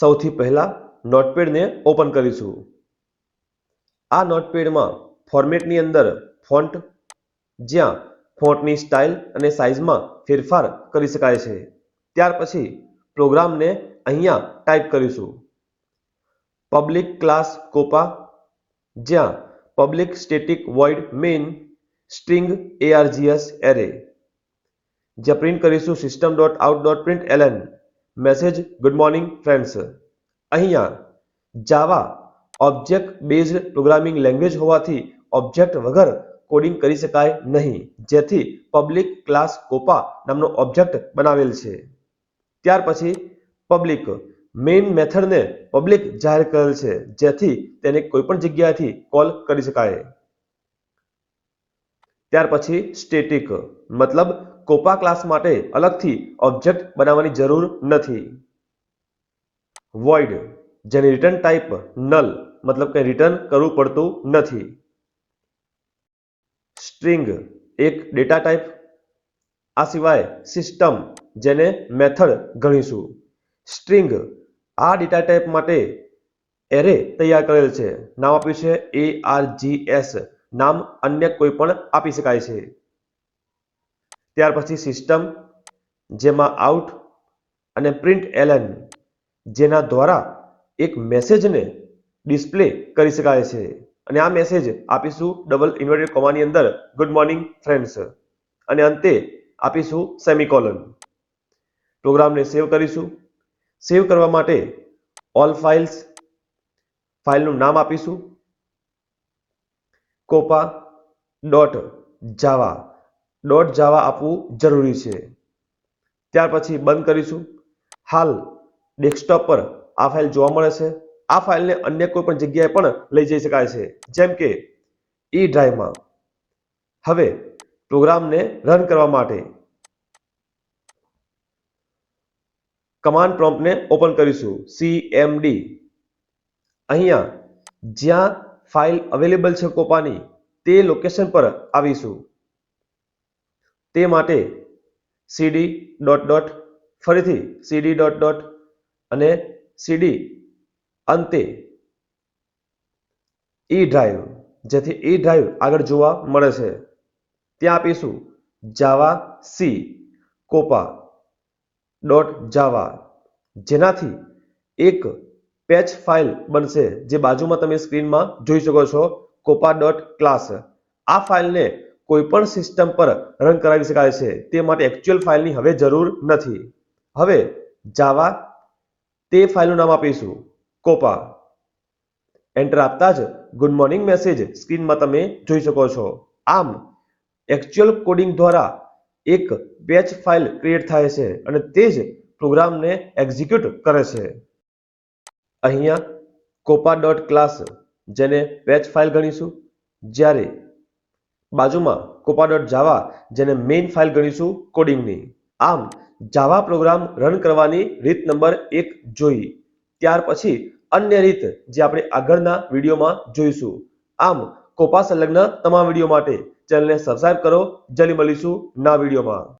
સૌથી પહેલા નોટપેડને ઓપન કરીશું. આ નોટપેડમાં ફોર્મેટની અંદર ફોન્ટ, જ્યાં ફોન્ટની સ્ટાઇલ અને સાઇઝમાં ફેરફાર કરી શકાય છે. ત્યાર પછી પ્રોગ્રામને અહીંયા ટાઈપ કરીશું. પબ્લિક ક્લાસ કોપા, જ્યાં public static void main string ARGS array. જ્યાં પ્રિન્ટ કરીશું system dot out dot print LN message good morning friends અહીંયા Java object based programming language હોવાથી ઓબ્જેક્ટ વગર કોડિંગ કરી શકાય નહીં. જેથી પબ્લિક ક્લાસ કોપા નામનો ઓબ્જેક્ટ બનાવેલ છે. ત્યાર પછી પબ્લિક મેઇન મેથડને પબ્લિક જાહેર કરેલ છે. જેથી તેને કોઈપણ જગ્યાએથી કોલ કરી શકાય. ત્યાર પછી સ્ટેટિક મતલબ કોપા ક્લાસ માટે અલગથી ઓબ્જેક્ટ બનાવવાની જરૂર નથી. વોઇડ જેની રિટર્ન ટાઈપ નલ મતલબ કે રિટર્ન કરવું પડતું નથી. સ્ટ્રિંગ એક ડેટા ટાઈપ આ સિવાય સિસ્ટમ જેને મેથડ ગણીશું. સ્ટ્રિંગ આ ડેટા ટાઈપ માટે એરે તૈયાર કરેલ છે. નામ આપ્યું છે એ આર જી એસ નામ અન્ય કોઈ પણ આપી શકાય છે. ત્યાર પછી સિસ્ટમ જેમાં આઉટ અને પ્રિન્ટ એલન જેના દ્વારા એક મેસેજને ડિસ્પ્લે કરી શકાય છે. અને આ મેસેજ આપીશું ડબલ ઇન્વર્ટેડ કોમાની અંદર. ગુડ મોર્નિંગ ફ્રેન્ડ્સ અને અંતે આપીશું સેમિકોલન પ્રોગ્રામને સેવ કરીશું. સેવ કરવા માટે ઓલ ફાઇલ્સ ફાઇલનું નામ આપીશું. COPA dot Java dot Java આપવું જરૂરી છે. ત્યાર પછી બંધ કરીશું. હાલ ડેસ્કટોપ પર આ ફાઇલ જોવા મળે છે. આ ફાઇલને અન્ય કોઈ પણ જગ્યાએ પણ લઈ જઈ શકાય છે. જેમ કે ઈ ડ્રાઈવમાં હવે પ્રોગ્રામને રન કરવા માટે કમાન્ડ પ્રોમ્પ્ટને ઓપન કરીશું. સીએમડી અહીંયા જ્યાં ફાઇલ અવેલેબલ છે કોપાની, તે લોકેશન પર આવીશું. તે માટે સીડી ડોટ ડોટ ફરીથી સીડી ડોટ ડોટ અને સીડી અંતે ઈ ડ્રાઈવ જેથી ઈ ડ્રાઈવ આગળ જોવા મળે છે. ત્યાં આપીશું Java C COPA dot Java જેનાથી એક પેચ ફાઇલ બનશે જે બાજુમાં તમે સ્ક્રીનમાં જોઈ શકો છો કોપા ડોટ ક્લાસ આ ફાઇલને કોઈ પણ સિસ્ટમ પર રન કરાવી શકાય છે, તે માટે એક્ચ્યુઅલ ફાઇલની હવે જરૂર નથી. હવે જાવા, તે ફાઇલનું નામ આપીશું. કોપા. એન્ટર આપતા જ ગુડ મોર્નિંગ મેસેજ સ્ક્રીનમાં તમે જોઈ શકો છો. આમ એક્ચ્યુઅલ કોડિંગ દ્વારા એક બેચ ફાઇલ ક્રિએટ થાય છે અને તે જ પ્રોગ્રામને એક્ઝિક્યુટ કરે છે. અહીંયા કોપા ડોટ ક્લાસ જેને બેચ ફાઇલ ગણીશું. જ્યારે બાજુમાં કોપા ડોટ જાવા જેને મેઇન ફાઇલ ગણીશું કોડિંગની આમ જાવા પ્રોગ્રામ રન કરવાની રીત નંબર એક જોઈ. ત્યાર પછી અન્ય રીત જે આપણે આગળના વિડીયોમાં જોઈશું. આમ કોપા સંલગ્ન તમામ વીડિયો માટે ચેનલને સબસ્ક્રાઇબ કરો. જલ્દી મળીશું ના વિડીયોમાં.